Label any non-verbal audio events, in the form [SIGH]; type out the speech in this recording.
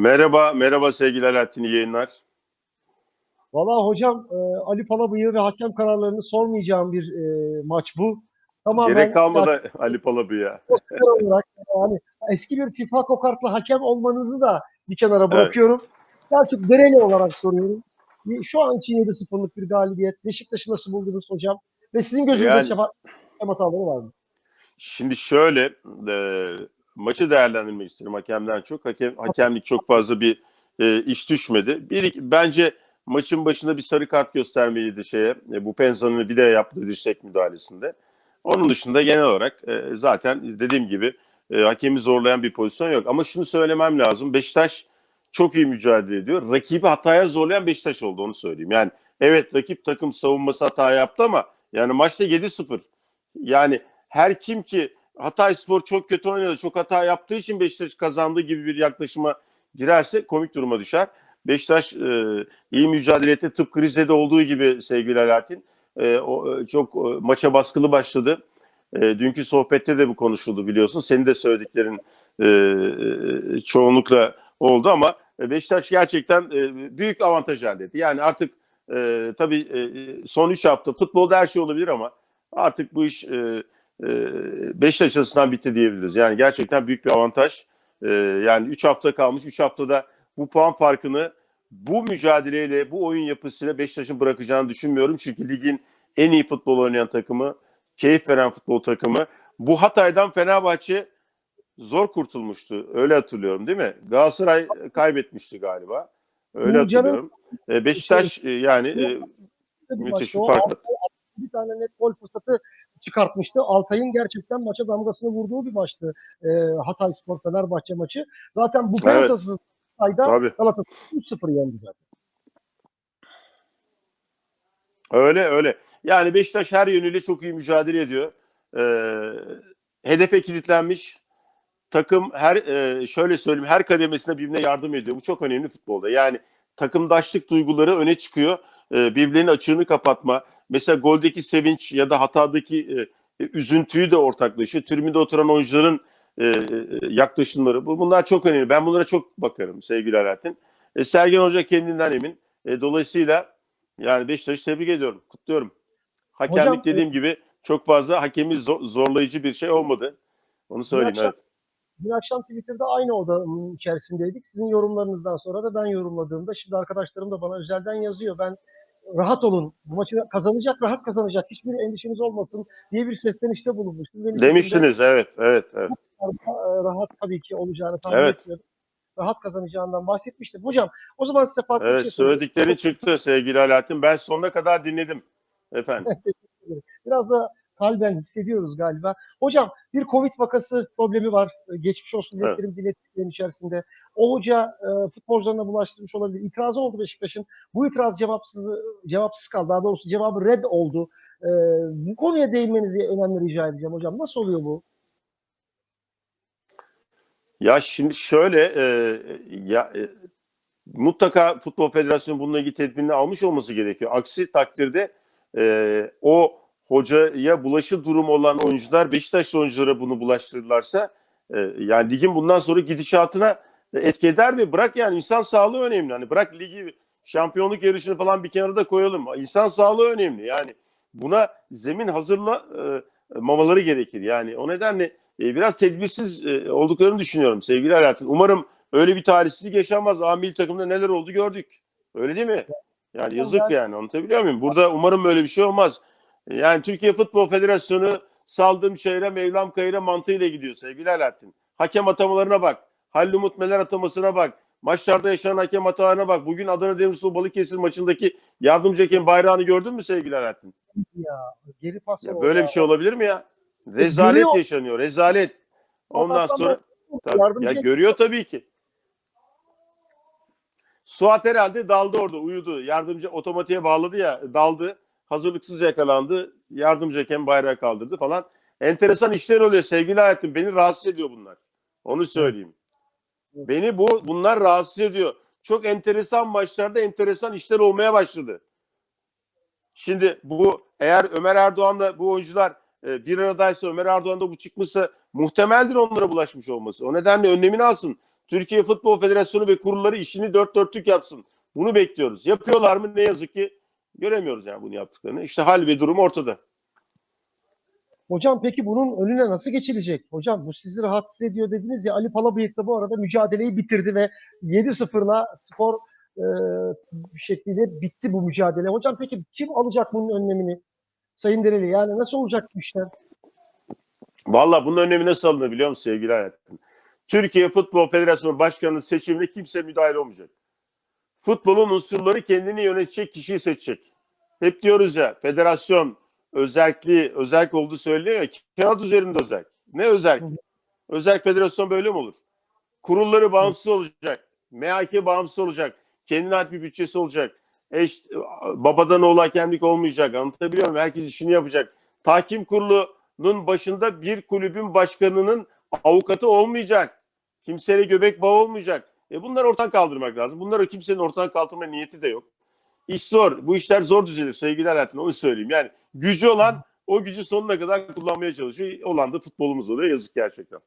Merhaba, merhaba sevgili Alaaddin iyi yayınlar. Valla hocam e, Ali Palabıyık ve hakem kararlarını sormayacağım bir e, maç bu. Tamamen Gerek kalmadı Ali Palabı'ya. sadece olarak yani eski bir FIFA kokartlı hakem olmanızı da bir kenara bırakıyorum. Selçuk Dereli olarak soruyorum. Şu an için 7-0'lık bir galibiyet. Beşiktaş'ı nasıl buldunuz hocam? Ve sizin gözünüzde Yani- hakem hataları var mı? Şimdi şöyle e, maçı değerlendirmek isterim hakemden çok. Hakem, hakemlik çok fazla bir e, iş düşmedi. Bir, bence maçın başında bir sarı kart göstermeliydi şeye. E, bu Penza'nın video yaptığı dirsek müdahalesinde. Onun dışında genel olarak e, zaten dediğim gibi e, hakemi zorlayan bir pozisyon yok. Ama şunu söylemem lazım. Beşiktaş çok iyi mücadele ediyor. Rakibi hataya zorlayan Beşiktaş oldu onu söyleyeyim. Yani evet rakip takım savunması hata yaptı ama yani maçta 7-0. Yani her kim ki Hatay Spor çok kötü oynadı, çok hata yaptığı için Beşiktaş kazandığı gibi bir yaklaşıma girerse komik duruma düşer. Beşiktaş e, iyi mücadele etti. Tıpkı Rize'de olduğu gibi sevgili Alaaddin. E, o, e, çok e, maça baskılı başladı. E, dünkü sohbette de bu konuşuldu biliyorsun. Senin de söylediklerin e, e, çoğunlukla oldu ama Beşiktaş gerçekten e, büyük avantaj elde etti. Yani artık e, tabii e, son 3 hafta futbolda her şey olabilir ama artık bu iş e, e, Beşiktaş açısından bitti diyebiliriz. Yani gerçekten büyük bir avantaj. E, yani 3 hafta kalmış. 3 haftada bu puan farkını bu mücadeleyle, bu oyun yapısıyla Beşiktaş'ın bırakacağını düşünmüyorum. Çünkü ligin en iyi futbol oynayan takımı, keyif veren futbol takımı. Bu Hatay'dan Fenerbahçe zor kurtulmuştu. Öyle hatırlıyorum değil mi? Galatasaray kaybetmişti galiba. Öyle Bu canım- hatırlıyorum. E, Beşiktaş e, yani e, müthiş bir o fark. Altay bir tane net gol fırsatı çıkartmıştı. Altay'ın gerçekten maça damgasını vurduğu bir maçtı. E, Hatay Spor Fenerbahçe maçı. Zaten bu Evet. pensasız sayda Tabii. Galatasaray 3-0 yendi zaten. Öyle öyle. Yani Beşiktaş her yönüyle çok iyi mücadele ediyor. Ee, hedefe kilitlenmiş. Takım her e, şöyle söyleyeyim her kademesine birbirine yardım ediyor. Bu çok önemli futbolda. Yani takımdaşlık duyguları öne çıkıyor. Ee, birbirlerinin açığını kapatma. Mesela goldeki sevinç ya da hatadaki e, üzüntüyü de ortaklaşıyor. Tribünde oturan oyuncuların e, e, yaklaşımları. Bu bunlar çok önemli. Ben bunlara çok bakarım sevgili Alaaddin. E, Sergen Hoca kendinden emin. E, dolayısıyla yani Beşiktaş'ı tebrik ediyorum. Kutluyorum. Hakemlik Hocam, dediğim gibi çok fazla hakemi zor- zorlayıcı bir şey olmadı. Onu söyleyeyim. akşam- Evet. Dün akşam Twitter'da aynı odanın içerisindeydik. Sizin yorumlarınızdan sonra da ben yorumladığımda şimdi arkadaşlarım da bana özelden yazıyor. Ben rahat olun. Bu maçı kazanacak, rahat kazanacak. Hiçbir endişeniz olmasın diye bir seslenişte bulunmuştum. Benim için de- Demiştiniz evet evet evet. rahat tabii ki olacağını tahmin Evet. etmiyordum. Rahat kazanacağından bahsetmiştim. Hocam o zaman size farklı bir Evet şey sorayım. söylediklerin çıktı sevgili Alaaddin. Ben sonuna kadar dinledim efendim. [LAUGHS] Biraz da kalben hissediyoruz galiba. Hocam bir Covid vakası problemi var. Ee, Geçmiş olsun Evet. dileklerimizi ilettiklerin içerisinde. O hoca e, futbolcularına bulaştırmış olabilir. İtirazı oldu Beşiktaş'ın. Bu itiraz cevapsız cevapsız kaldı. Daha doğrusu cevabı red oldu. Ee, bu konuya değinmenizi önemli rica edeceğim hocam. Nasıl oluyor bu? Ya şimdi şöyle e, ya e, mutlaka Futbol Federasyonu bununla ilgili tedbirini almış olması gerekiyor. Aksi takdirde e, o hocaya bulaşı durumu olan oyuncular Beşiktaşlı oyunculara bunu bulaştırırlarsa e, yani ligin bundan sonra gidişatına etki eder mi? Bırak yani insan sağlığı önemli. Hani bırak ligi şampiyonluk yarışını falan bir kenara koyalım. İnsan sağlığı önemli. Yani buna zemin hazırla e, mamaları gerekir. Yani o nedenle e, biraz tedbirsiz e, olduklarını düşünüyorum sevgili Alaaddin. Umarım öyle bir talihsizlik yaşanmaz. Amil takımda neler oldu gördük. Öyle değil mi? Yani yazık yani anlatabiliyor muyum? Burada umarım böyle bir şey olmaz. Yani Türkiye Futbol Federasyonu saldığım şehre Mevlam Kayır'a mantığıyla gidiyor sevgili Alaaddin. Hakem atamalarına bak. Halil Umut Meler atamasına bak. Maçlarda yaşanan hakem hatalarına bak. Bugün Adana Demirspor Balıkesir maçındaki yardımcı hakem bayrağını gördün mü sevgili Alaaddin? Ya geri pas Ya böyle bir şey olabilir mi ya? Rezalet Görüyor. yaşanıyor. Rezalet. Ondan sonra Tabii, ya görüyor tabii ki. Suat herhalde daldı orada uyudu. Yardımcı otomatiğe bağladı ya daldı. Hazırlıksız yakalandı. Yardımcı hakem bayrağı kaldırdı falan. Enteresan işler oluyor sevgili hayatım. Beni rahatsız ediyor bunlar. Onu söyleyeyim. Beni bu bunlar rahatsız ediyor. Çok enteresan maçlarda enteresan işler olmaya başladı. Şimdi bu eğer Ömer Erdoğan'la bu oyuncular e, bir aradaysa Ömer Erdoğan'da bu çıkmışsa muhtemeldir onlara bulaşmış olması. O nedenle önlemini alsın. Türkiye Futbol Federasyonu ve kurulları işini dört dörtlük yapsın. Bunu bekliyoruz. Yapıyorlar mı? Ne yazık ki göremiyoruz yani bunu yaptıklarını. İşte hal ve durum ortada. Hocam peki bunun önüne nasıl geçilecek? Hocam bu sizi rahatsız ediyor dediniz ya Ali Palabıyık da bu arada mücadeleyi bitirdi ve 7-0'la skor e, şekliyle bitti bu mücadele. Hocam peki kim alacak bunun önlemini? Sayın Dereli yani nasıl olacak bu işler? Valla bunun önemi nasıl alınır biliyor musun sevgili hayatım? Türkiye Futbol Federasyonu Başkanı'nın seçimine kimse müdahale olmayacak. Futbolun unsurları kendini yönetecek kişiyi seçecek. Hep diyoruz ya federasyon özelliği, özellik olduğu söyleniyor ya kağıt üzerinde özel. Ne özel? Özel federasyon böyle mi olur? Kurulları bağımsız olacak. MHK bağımsız olacak. Kendine ait bir bütçesi olacak. Eş, babadan oğlu hakemlik olmayacak. Anlatabiliyor muyum? Herkes işini yapacak. Tahkim kurulunun başında bir kulübün başkanının avukatı olmayacak. Kimseyle göbek bağı olmayacak. E bunları ortadan kaldırmak lazım. Bunları kimsenin ortadan kaldırma niyeti de yok. İş zor. Bu işler zor düzelir sevgili hayatım. Onu söyleyeyim. Yani gücü olan o gücü sonuna kadar kullanmaya çalışıyor. Olan da futbolumuz oluyor. Yazık gerçekten.